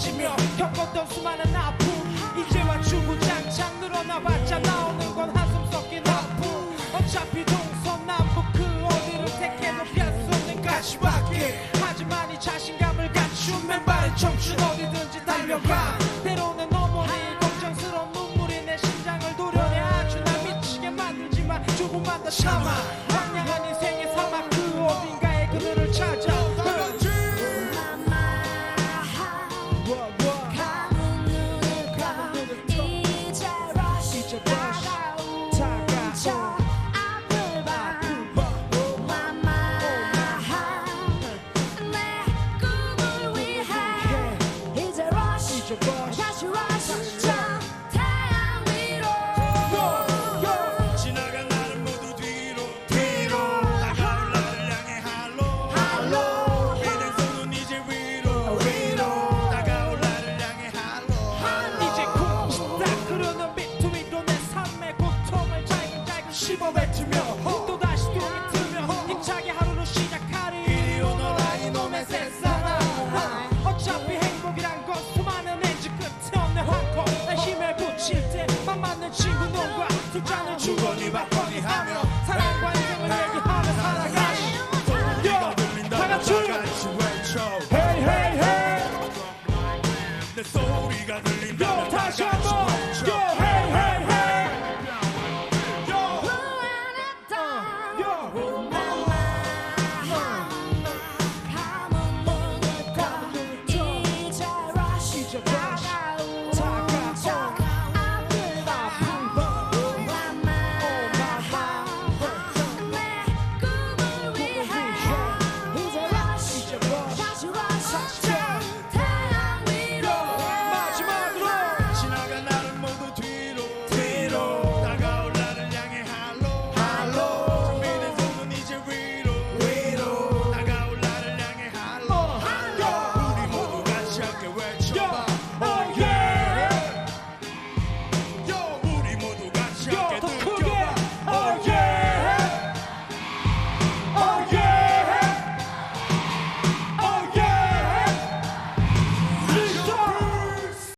참았던 수많은 아픔. 이제와 주구장창 늘어나봤자 나오는 건 한숨 섞인 아픔 어차피 동서남북 그 어디를 택해도 없는 가시밭길 하지만 이 자신감을 갖춘 맨발의 청춘 어디든지 달려가. 때로는 어머니 걱정스러운 눈물이 내 심장을 도려내 아주 날 미치게 만들지만 조금만 더 참아. 황량한 인생 잘근잘근 씹어뱉으며 또다시 또 비트며 힘차게 하루를 시작하리. 이리 오너라 이놈의 새사람 어차피 행복이란 건 수많은 엔지 끝에 없는 한컵 내 힘을 붙일 때만 맞는 친구 놈과 두 잔을 주거니 받거니 하며 사랑과 인생을 얘기하며 살아가시 소리가 들린다 다 같이! 다 같이 외쳐. 헤이 헤이 헤이. 내 소리가 들린다 요, 다시 한번! Let's go.